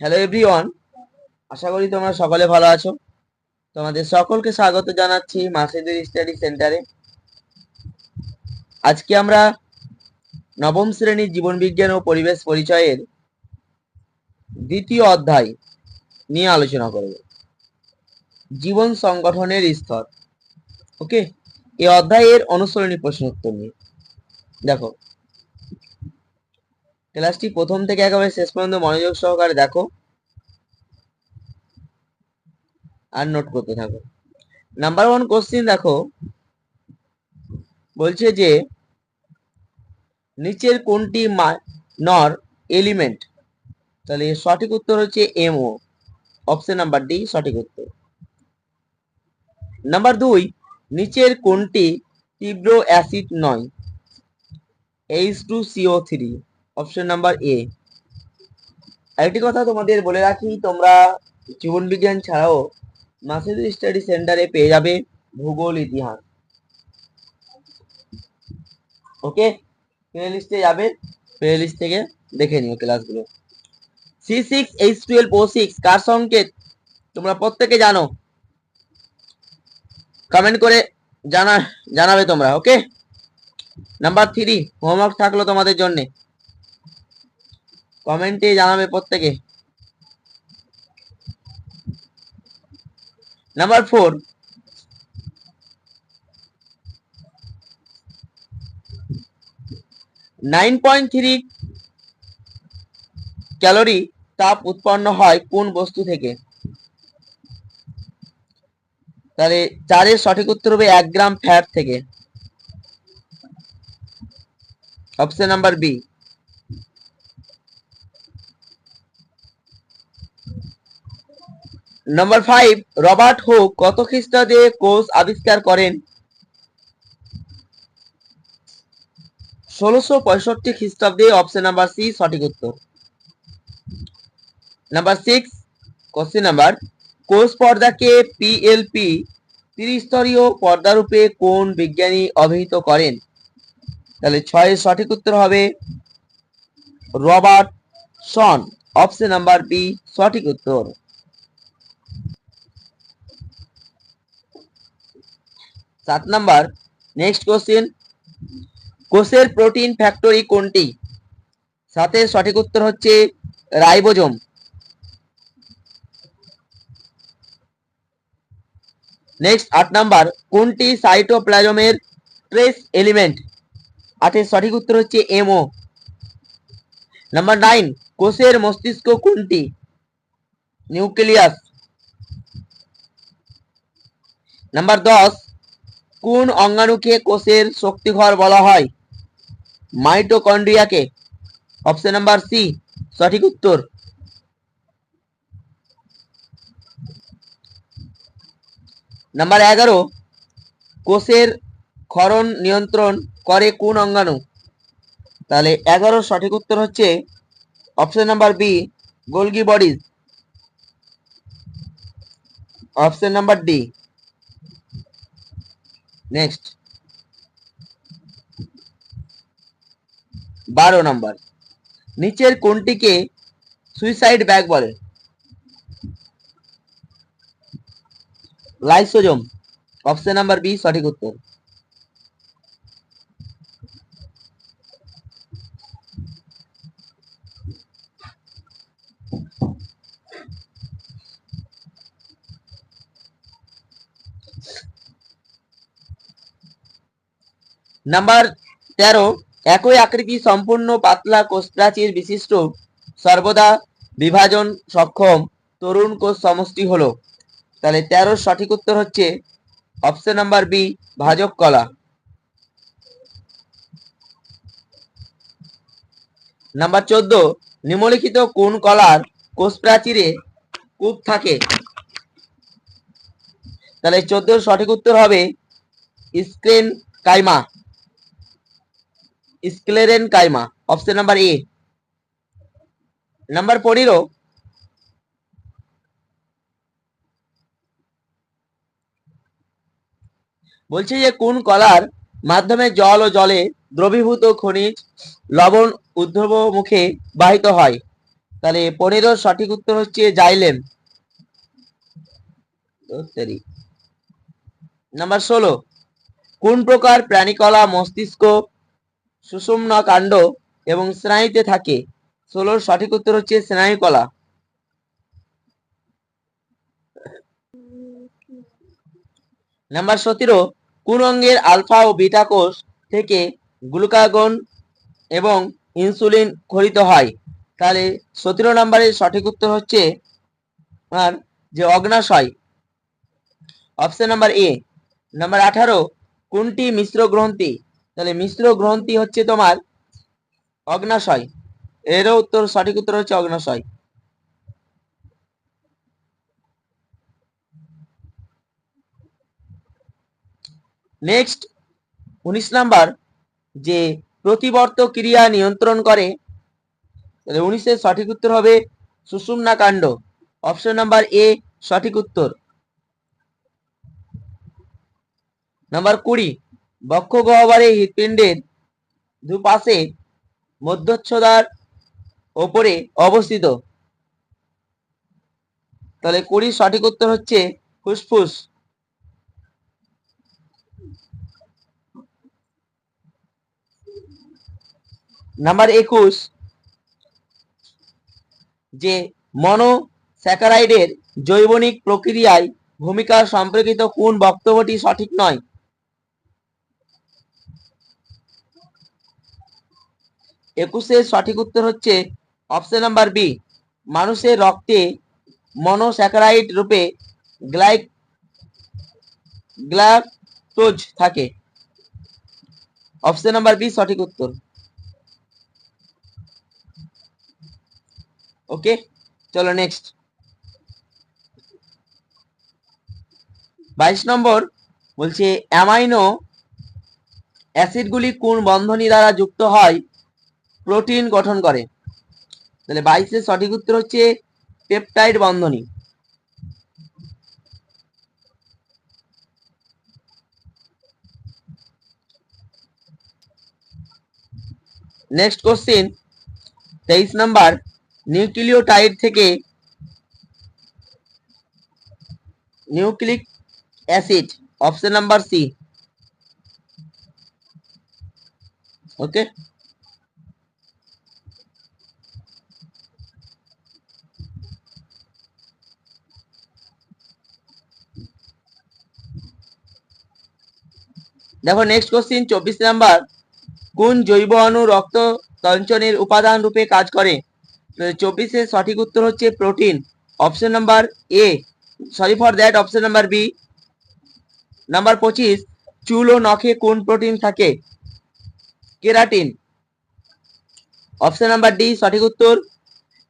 Hello everyone আশা করি তোমরা সকলে ভালো আছো। তোমাদের সকলকে স্বাগত জানাচ্ছি মাসিদের স্টাডি সেন্টারে আজকে আমরা নবম শ্রেণির জীবন বিজ্ঞান ও পরিবেশ পরিচয়ের দ্বিতীয় অধ্যায় নিয়ে আলোচনা করব। জীবন সংগঠনের স্তর। ওকে এই অধ্যায়ের অনুসরণী প্রশ্ন উত্তর নিয়ে। দেখো ক্লাসটি প্রথম থেকে একেবারে শেষ পর্যন্ত মনোযোগ সহকারে দেখো। আর নোট করতে থাকো। নাম্বার ওয়ান কোশ্চিন দেখো। বলছে যে, নিচের কোনটি নর এলিমেন্ট তাহলে সঠিক উত্তর হচ্ছে এমও অপশন নাম্বার ডি সঠিক উত্তর। নাম্বার দুই, নিচের কোনটি তীব্র অ্যাসিড নয়? H two CO three option number A আরেকটি কথা তোমাদের বলে রাখি, তোমরা জীবন বিজ্ঞান ছাড়াও মাসিদ স্টাডি সেন্টারে পেয়ে যাবে ভূগোল, ইতিহাস। ওকে প্লে লিস্টে যাবে প্লে লিস্ট থেকে দেখে নিও ক্লাসগুলো C six H twelve O six কার সংকেত? তোমরা প্রত্যেকে জানো। কমেন্ট করে জানা জানাবে তোমরা ওকে নাম্বার থ্রি হোমওয়ার্ক থাকল তোমাদের জন্য। কমেন্টে জানাবে প্রত্যেকে। Number four nine point three calorie তাপ উৎপন্ন হয় কোন বস্তু থেকে? তাহলে চারের সঠিক উত্তর হবে এক গ্রাম ফ্যাট থেকে। Option number B number five Robert Hooke কত খ্রিস্টাব্দে কোষ আবিষ্কার করেন? ষোলোশো পঁয়ষট্টি খ্রিস্টাব্দে অপশন নাম্বার সি সঠিক উত্তর। নাম্বার সিক্স কোশ্চেন নাম্বার কোষ পর্দাকে পিএলপি ত্রিস্তরীয় পর্দারূপে কোন বিজ্ঞানী অভিহিত করেন? তাহলে ছয়ের সঠিক উত্তর হবে Robertson option number B সঠিক উত্তর। সাত নাম্বার নেক্সট কোশ্চেন কোষের প্রোটিন ফ্যাক্টরি কোনটি? সাতের সঠিক উত্তর হচ্ছে রাইবোজোম। নেক্সট আট নাম্বার, কোনটি সাইটোপ্লাজমের ট্রেস এলিমেন্ট আটের সঠিক উত্তর হচ্ছে এমও নাম্বার নাইন কোষের মস্তিষ্ক কোনটি? নিউক্লিয়াস নাম্বার দশ কোন অঙ্গাণুকে কোষের শক্তিঘর বলা হয়? মাইটোকন্ড্রিয়াকে। অপশন নাম্বার সি সঠিক উত্তর। নাম্বার এগারো, কোষের ক্ষরণ নিয়ন্ত্রণ করে কোন অঙ্গাণু? তাহলে এগারো সঠিক উত্তর হচ্ছে option number B Golgi bodies. Option number D next বারো নাম্বার নিচের কোনটিকে সুইসাইড ব্যাগ বলে লাইসোজোম অপশন নাম্বার বি সঠিক উত্তর নাম্বার তেরো, একই আকৃতি সম্পূর্ণ পাতলা কোষ প্রাচীর বিশিষ্ট সর্বদা বিভাজন সক্ষম তরুণ কোষ সমষ্টি হলো। তাহলে তেরোর সঠিক উত্তর হচ্ছে অপশন নাম্বার বি ভাজক কলা। নাম্বার চোদ্দ, নিম্নলিখিত কোন কলার কোষ প্রাচীরে কূপ থাকে? তাহলে চোদ্দোর সঠিক উত্তর হবে sclerenchyma. Sclerenchyma option number A number পনেরো বলছে যে, কোন কলার মাধ্যমে জল ও জলে দ্রবীভূত খনিজ লবণ ঊর্ধ্ব মুখে বাহিত হয়? তাহলে পনেরো সঠিক উত্তর হচ্ছে জাইলেম নাম্বার ষোলো। কোন প্রকার প্রাণীকলা মস্তিষ্ক সুষুম্না কাণ্ড এবং স্নায়ুতে থাকে। ষোলোর সঠিক উত্তর হচ্ছে স্নায়ুকলা। নাম্বার সতেরো, কোন অঙ্গের আলফা ও বিটা কোষ থেকে গ্লুকাগন এবং ইনসুলিন খরিত হয়? তাহলে সতেরো নম্বরের সঠিক উত্তর হচ্ছে আর যে অগ্নাশয়। Option number A. নাম্বার আঠারো, কোনটি মিশ্র গ্রন্থি? তাহলে মিশ্র গ্রন্থি হচ্ছে তোমার অগ্নাশয়। এরও উত্তর, সঠিক উত্তর হচ্ছে অগ্নাশয়। নেক্সট উনিশ নাম্বার, যে প্রতিবর্ত ক্রিয়া নিয়ন্ত্রণ করে, তাহলে উনিশের সঠিক উত্তর হবে সুষুম্না কাণ্ড। অপশন নাম্বার এ সঠিক উত্তর। নাম্বার কুড়ি বক্ষ গহ্বরে হৃৎপিণ্ডের দুপাশে মধ্যচ্ছদার ওপরে অবস্থিত। তাহলে কুড়ি সঠিক উত্তর হচ্ছে ফুসফুস। নাম্বার একুশ, যে মনোস্যাকারাইডের জৈবনিক প্রক্রিয়ায় ভূমিকা সম্পর্কিত কোন বক্তব্যটি সঠিক নয়? একুশের সঠিক উত্তর হচ্ছে অপশন নাম্বার বি মানুষের রক্তে মনোস্যাকারাইড রূপে গ্লাইক গ্লাকটোজ থাকে। অপশন নাম্বার বি সঠিক উত্তর। ওকে চলো নেক্সট বাইশ নম্বর বলছে, অ্যামাইনো অ্যাসিডগুলি কোন বন্ধনী দ্বারা যুক্ত হয়? প্রোটিন গঠন করে। তাহলে বাইশের সঠিক উত্তর হচ্ছে পেপটাইড বন্ধনী। নেক্সট কোশ্চিন তেইশ নাম্বার, নিউক্লিওটাইড থেকে nucleic acid, option number C. Okay দেখো নেক্সট কোশ্চিন চব্বিশ নাম্বার। কোন জৈব অণু রক্ত তঞ্চনের উপাদান রূপে কাজ করে? চব্বিশের সঠিক উত্তর হচ্ছে protein option number A sorry for that option number B number পঁচিশ, চুল ও নখে কোন প্রোটিন থাকে? কেরাটিন। অপশন নাম্বার ডি সঠিক উত্তর।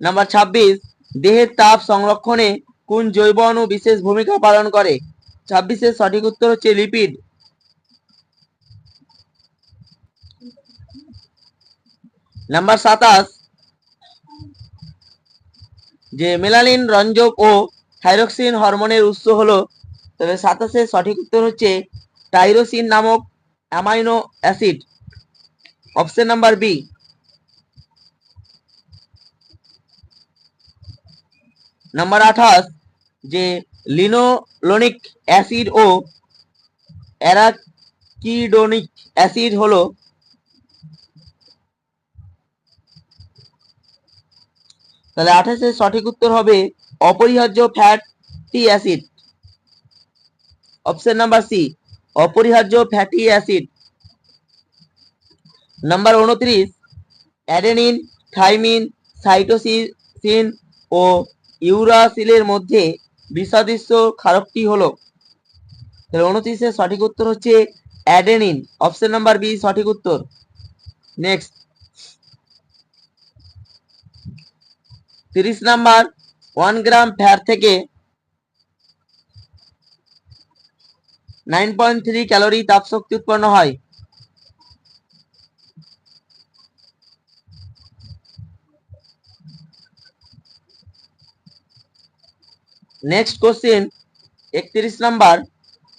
নাম্বার ছাব্বিশ, দেহের তাপ সংরক্ষণে কোন জৈব অণু বিশেষ ভূমিকা পালন করে? ছাব্বিশের সঠিক উত্তর হচ্ছে লিপিড নাম্বার সাতাশ। যে মেলানিন রঞ্জক ও থাইরক্সিন হরমোনের উৎস হলো, তবে সাতাশের সঠিক উত্তর হচ্ছে টাইরোসিন নামক amino acid. Option number B number আঠাশ। যে লিনোলোনিক অ্যাসিড ও অ্যারাকিডোনিক অ্যাসিড হলো তাহলে আঠাশের সঠিক উত্তর হবে অপরিহার্য fatty acid option number C অপরিহার্য ফ্যাটি অ্যাসিড নাম্বার উনত্রিশ অ্যাডেনিন থাইমিন সাইটোসিন ও ইউরাসিলের মধ্যে বিসাদৃশ্য ক্ষারকটি হলো। তাহলে উনত্রিশের সঠিক উত্তর হচ্ছে অ্যাডেনিন অপশন নাম্বার বি সঠিক উত্তর। নেক্সট তিরিশ নাম্বার ওয়ান গ্রাম ফ্যাট থেকে নাইন পয়েন্ট থ্রি ক্যালোরি তাপশক্তি উৎপন্ন হয়। নেক্সট কোশ্চেন একত্রিশ নাম্বার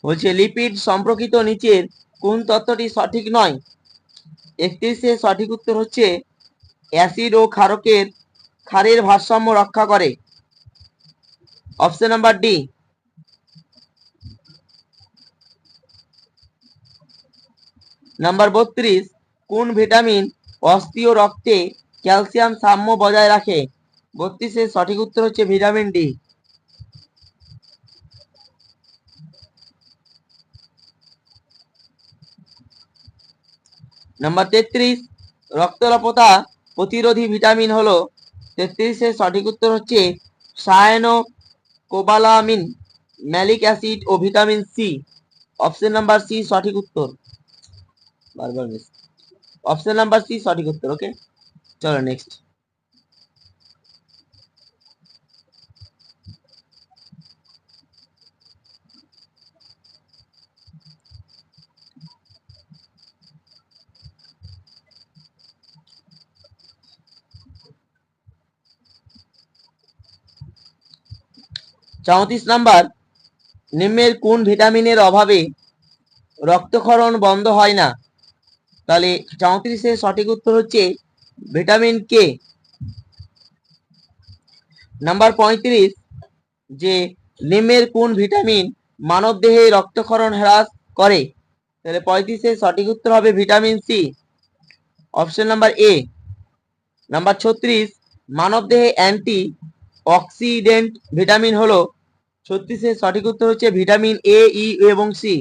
হচ্ছে লিপিড সম্পর্কিত নিচের কোন তত্ত্বটি সঠিক নয়? একত্রিশে সঠিক উত্তর হচ্ছে অ্যাসিড ও ক্ষারকের ক্ষারের ভারসাম্য রক্ষা করে। অপশন নাম্বার ডি নাম্বার বত্রিশ, কোন ভিটামিন অস্থি ও রক্তে ক্যালসিয়াম সাম্য বজায় রাখে? বত্রিশের সঠিক উত্তর হচ্ছে ভিটামিন ডি। নাম্বার তেত্রিশ, রক্তলপতা প্রতিরোধী ভিটামিন হলো তেত্রিশের সঠিক উত্তর হচ্ছে সায়ানো কোবালামিন ম্যালিক অ্যাসিড ও vitamin C. Option number C, সঠিক উত্তর। বারবার মিস অপশন নাম্বার সি, সঠিক উত্তর ওকে চলো নেক্সট চৌত্রিশ নাম্বার নিম্নের কোন ভিটামিনের অভাবে রক্তক্ষরণ বন্ধ হয় না? তাহলে চৌত্রিশের সঠিক উত্তর হচ্ছে ভিটামিন কে? নাম্বার পঁয়ত্রিশ, যে নিম্নের কোন ভিটামিন মানব দেহে রক্তক্ষরণ হ্রাস করে? তাহলে পঁয়ত্রিশের সঠিক উত্তর হবে vitamin C. Option number A. Number ছত্রিশ, মানব দেহে অ্যান্টি অক্সিডেন্ট ভিটামিন হলো ছত্রিশের সঠিক উত্তর হচ্ছে ভিটামিন এ ই এবং সি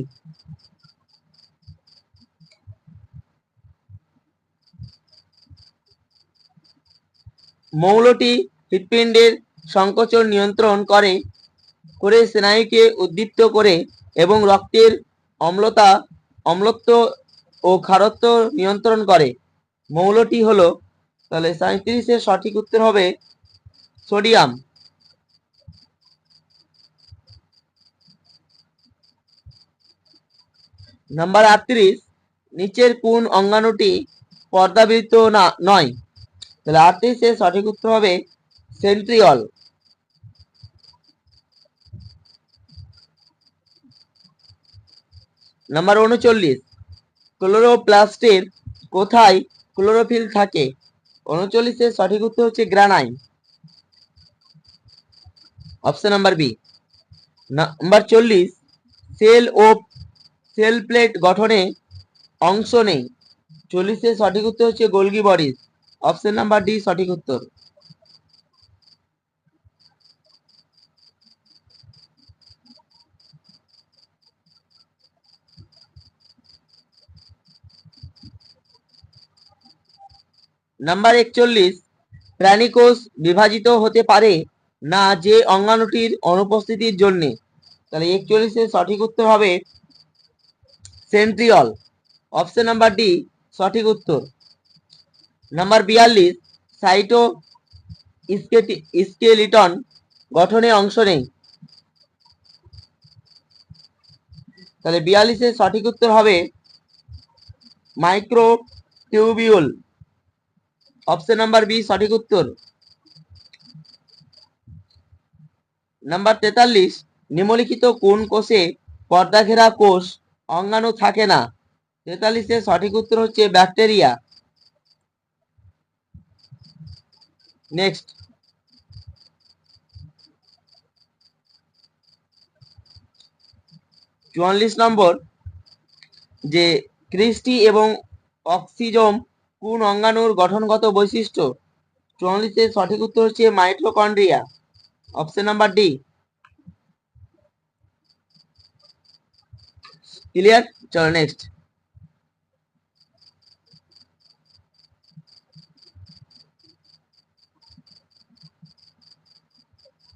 মৌলটি হৃৎপিণ্ডের সংকোচন নিয়ন্ত্রণ করে করে স্নায়ুকে উদ্দীপ্ত করে এবং রক্তের অম্লতা, অম্লত্ব ও খারত্ব নিয়ন্ত্রণ করে। মৌলটি হলো, তাহলে সাঁত্রিশের সঠিক উত্তর হবে সোডিয়াম। নাম্বার আটত্রিশ, নিচের কোন অঙ্গাণুটি পর্দাবৃত না, নয়? তাহলে আটত্রিশের সঠিক উত্তর হবে সেন্ট্রিয়ল। নাম্বার উনচল্লিশ, ক্লোরোপ্লাস্টের কোথায় ক্লোরোফিল থাকে? উনচল্লিশের সঠিক উত্তর হচ্ছে গ্রানাইন অপশন নাম্বার বি নাম্বার চল্লিশ সেল ও সেল প্লেট গঠনে অংশ নেই। চল্লিশের সঠিক উত্তর হচ্ছে Golgi bodies option number D সঠিক উত্তর। নাম্বার একচল্লিশ, প্রাণীকোষ বিভাজিত হতে পারে না যে অঙ্গাণুটির অনুপস্থিতির জন্যে। তাহলে একচল্লিশের সঠিক উত্তর হবে সেন্ট্রিয়ল। অপশন নাম্বার ডি, সঠিক উত্তর। নাম্বার বিয়াল্লিশ সাইটো স্কেলিটন গঠনে অংশ নেই। তাহলে বিয়াল্লিশের সঠিক উত্তর হবে microtubule option number B, সঠিক উত্তর। নাম্বার তেতাল্লিশ, নিম্নলিখিত কোন কোষে পর্দা ঘেরা কোষ অঙ্গাণু থাকে না? তেতাল্লিশের সঠিক উত্তর হচ্ছে ব্যাকটেরিয়া। নেক্সট চুয়াল্লিশ নম্বর, যে ক্রিস্টি এবং অক্সিজম কোন অঙ্গাণুর গঠনগত বৈশিষ্ট্য? চুয়াল্লিশের সঠিক উত্তর হচ্ছে mitochondria option number D clear চলো নেক্সট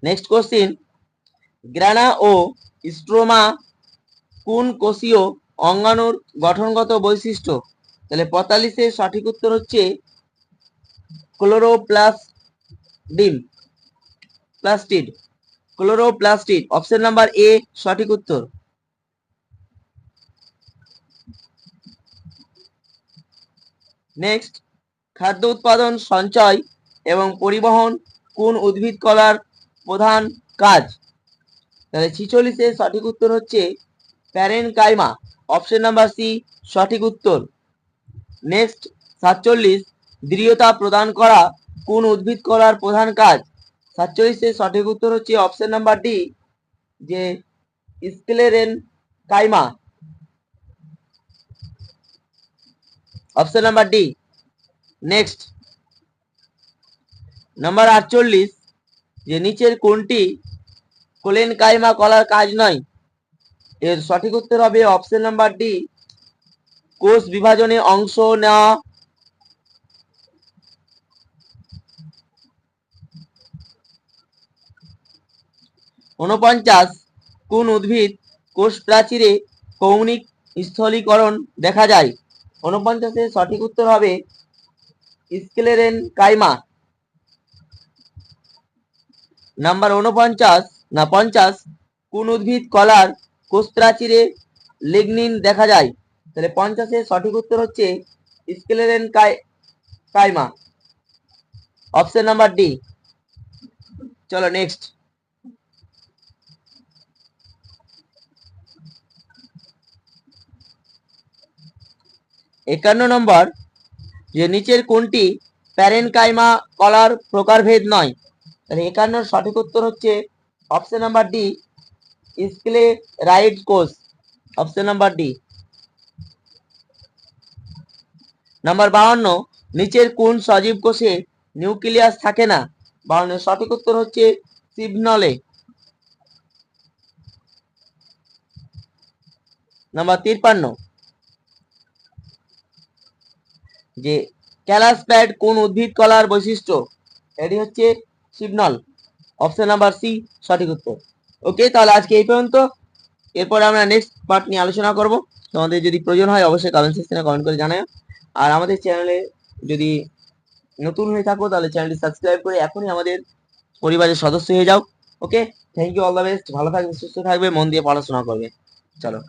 নেক্সট কোশ্চিন গ্রানা ও স্ট্রোমা কোন কোষীয় অঙ্গাণুর গঠনগত বৈশিষ্ট্য? তাহলে পঁয়তাল্লিশের সঠিক উত্তর হচ্ছে ক্লোরোপ্লাস্টিম plastid chloroplastid chloroplastid, option number A, সঠিক উত্তর। নেক্সট, খাদ্য উৎপাদন, সঞ্চয় এবং পরিবহন, কোন উদ্ভিদ কলার প্রধান কাজ? তাহলে ছিচল্লিশের সঠিক উত্তর হচ্ছে parenchyma option number C, সঠিক উত্তর। নেক্সট, সাতচল্লিশ, দৃঢ়তা প্রদান করা কোন উদ্ভিদ কলার প্রধান কাজ? সাতচল্লিশের সঠিক উত্তর হচ্ছে অপশন নাম্বার ডি যে sclerenchyma. Option number D next number আটচল্লিশ, যে নিচের কোনটি কোলেন কাইমা কলার কাজ নয়। এর সঠিক উত্তর হবে অপশন নাম্বার ডি কোষ বিভাজনে অংশ নেওয়া। উনপঞ্চাশ কোন উদ্ভিদ কোষ প্রাচীরে কৌণিক স্থলীকরণ দেখা যায়। উনপঞ্চাশের সঠিক উত্তর হবে স্কেলেরেন কাইমা নাম্বার উনপঞ্চাশ না পঞ্চাশ কোন উদ্ভিদ কলার কোষ প্রাচীরে লিগনিন দেখা যায়। তাহলে পঞ্চাশের সঠিক উত্তর হচ্ছে sclerenchyma option number D. চলো নেক্সট একান্ন নম্বর, যে নিচের কোনটি প্যারেনকাইমা কলার প্রকারভেদ নয়? তাহলে একান্নর সঠিক উত্তর হচ্ছে অপশন নাম্বার ডি স্কেলে রাইট কোষ। অপশন নাম্বার ডি নাম্বার বাহান্ন নিচের কোন সজীব কোষে নিউক্লিয়াস থাকে না? বাহান্নের সঠিক উত্তর হচ্ছে সিভনলে নাম্বার তিপ্পান্ন যে ক্যালাস প্যাড কোন উদ্ভিদ কলার বৈশিষ্ট্য? এটি হচ্ছে সিগনল অপশন নাম্বার সি, সঠিক উত্তর। ওকে, তাহলে আজকে এই পর্যন্ত। এরপর আমরা নেক্সট পার্ট নিয়ে আলোচনা করব। তোমাদের যদি প্রয়োজন হয়, অবশ্যই কমেন্ট সেকশনে কমেন্ট করে জানাও আর আমাদের চ্যানেলে যদি নতুন হয়ে থাকো, তাহলে চ্যানেলটি সাবস্ক্রাইব করে এখনই আমাদের পরিবারের সদস্য হয়ে যাও। Okay thank you all the best ভালো থাকবে, সুস্থ থাকবে, মন দিয়ে পড়াশোনা করবে। চলো।